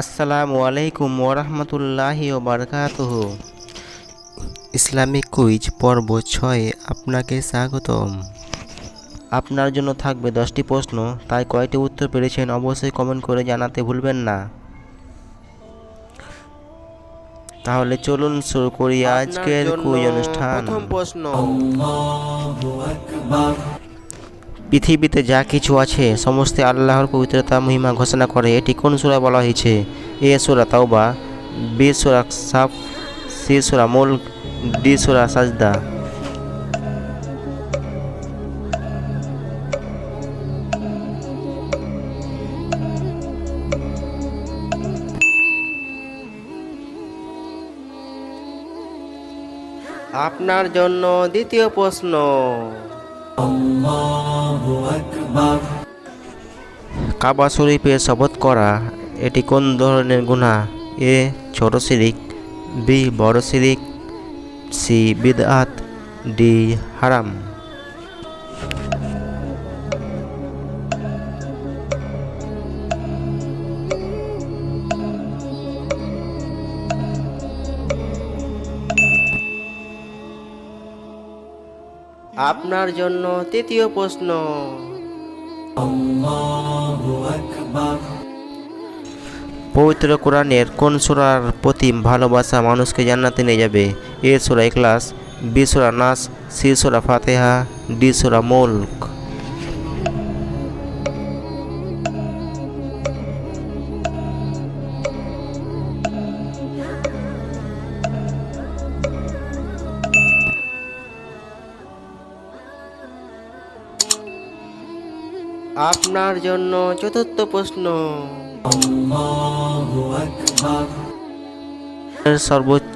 আসসালামু আলাইকুম ওরহমতুল্লাহি বারকাতুহ ইসলামিক কুইজ পর্ব ছয়ে আপনাকে স্বাগতম। আপনার জন্য থাকবে দশটি প্রশ্ন তাই কয়টি উত্তর পেরেছেন অবশ্যই কমেন্ট করে জানাতে ভুলবেন না। তাহলে চলুন শুরু করি আজকের কুইজ অনুষ্ঠান। প্রথম প্রশ্ন। পৃথিবীতে যা কিছু আছে, সমস্ত আল্লাহর পবিত্রতা, মহিমা ঘোষণা করে। এটি কোন সুরা বলা হয়েছে? এ সূরা তাওবা, বি সূরা সাফ, সি সূরা মুলক ডি সূরা সাজদা। আপনার জন্য দ্বিতীয় প্রশ্ন। কাবা শরীফে শপথ করা, এটি কোন ধরনের গুণা এ, ছোট সিরিক বি, বড় সিরিক সি, বিদআত, ডি, হারাম। আপনার জন্য তৃতীয় প্রশ্ন। পবিত্র কোরআনের কোন সুরার প্রতি ভালোবাসা মানুষকে জান্নাতে নিয়ে যাবে? এ সুরা ইখলাস বি সুরা নাস সি সুরা ফাতেহা ডি সুরা মুলক। আপনার জন্য চতুর্থ প্রশ্ন। সর্বোচ্চ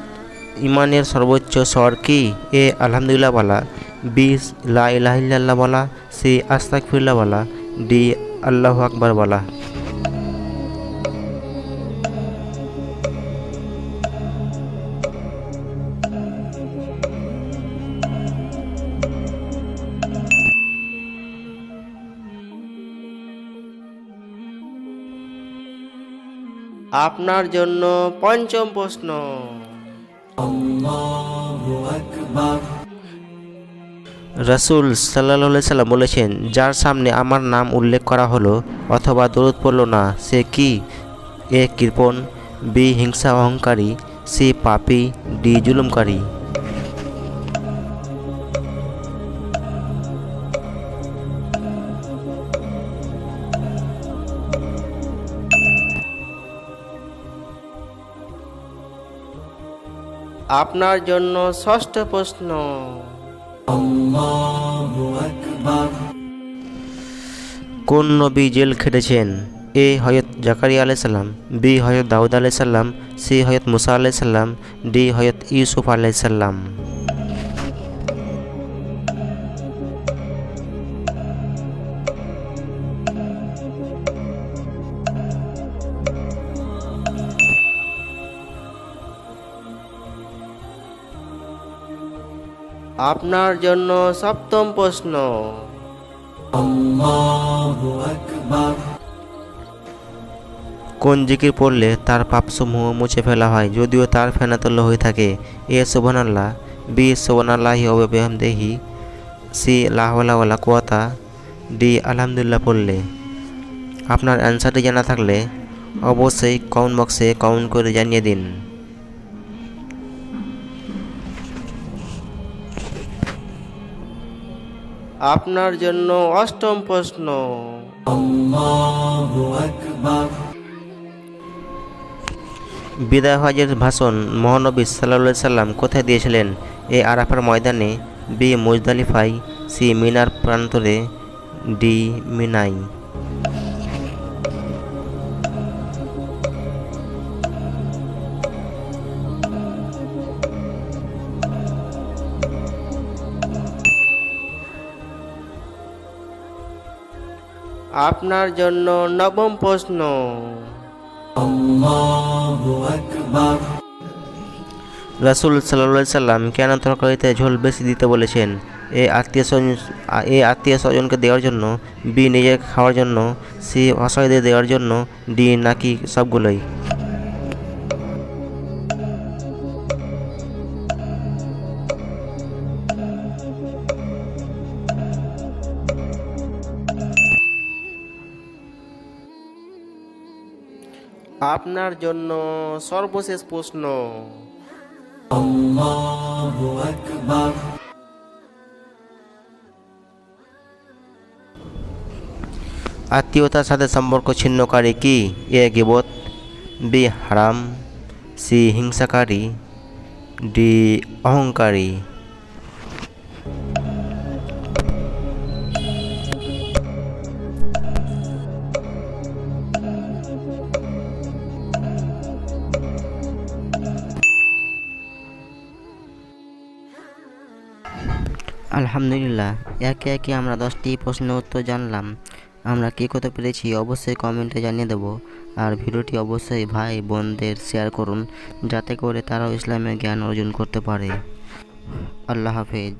ইমানের সর্বোচ্চ স্বর কি? এ আলহামদুলিল্লাহ বলা। বি লা ইলাহিল্লাহ বলা। সি আস্তাকফিরুল্লাহ বলা। ডি আল্লাহ আকবার বলা। আপনার জন্য পঞ্চম প্রশ্ন। রসুল সাল্লাহ সাল্লাম বলেছেন যার সামনে আমার নাম উল্লেখ করা হলো অথবা দরুদ পড়ল না সে কি? এ কৃপণ বি হিংসা অহংকারী সি পাপি ডি জুলুমকারী। আপনার জন্য ষষ্ঠ প্রশ্ন। কোন নবী জেল খেটেছেন? এ হয়ত জাকারিয়া আলাইসাল্লাম বি হয়ত দাউদ আলাইসাল্লাম সি হয়ত মুসা আলাইসাল্লাম ডি হয়ত ইউসুফ আলাইসাল্লাম আপনার জন্য সপ্তম প্রশ্ন। কোন জিকির পড়লে তার পাপসমূহ মুছে ফেলা হয় যদিও তার ফেনাতল্য হয়ে থাকে? এ সোবান আল্লাহ বি সোবান আল্লাহি দেহি সি লাহওয়ালা কুয়াতা ডি আলহামদুলিল্লাহ পড়লে। আপনার অ্যান্সারটি জানা থাকলে অবশ্যই কমেন্ট বক্সে কমেন্ট করে জানিয়ে দিন। আপনার জন্য অষ্টম প্রশ্ন। বিদায় হজের ভাষণ মহানবী সাল্লা সাল্লাম কোথায় দিয়েছিলেন? এ আরাফার ময়দানে বি মুজদালিফাই সি মিনার প্রান্তরে ডি মিনাই আপনার জন্য নবম প্রশ্ন। রাসুল সাল্লা সাল্লাম কেন তরকারিতে ঝোল বেশি দিতে বলেছেন? এ আত্মীয় স্বজন এ আত্মীয় স্বজনকে দেওয়ার জন্য বি নিজে খাওয়ার জন্য সি অসহায়দের দেওয়ার জন্য ডি নাকি সবগুলোই? আপনার জন্য সর্বশেষ প্রশ্ন। আত্মীয়তার সাথে সম্পর্ক ছিন্নকারী কি? এ গিবত বি হারাম সি হিংসাকারী ডি অহংকারী। আলহামদুলিল্লাহ, একে একে আমরা দশটি প্রশ্ন উত্তর জানলাম। আমরা কী করতে পেরেছি অবশ্যই কমেন্টে জানিয়ে দেবো। আর ভিডিওটি অবশ্যই ভাই বোনদের শেয়ার করুন, যাতে করে তারাও ইসলামের জ্ঞান অর্জন করতে পারে। আল্লাহ হাফেজ।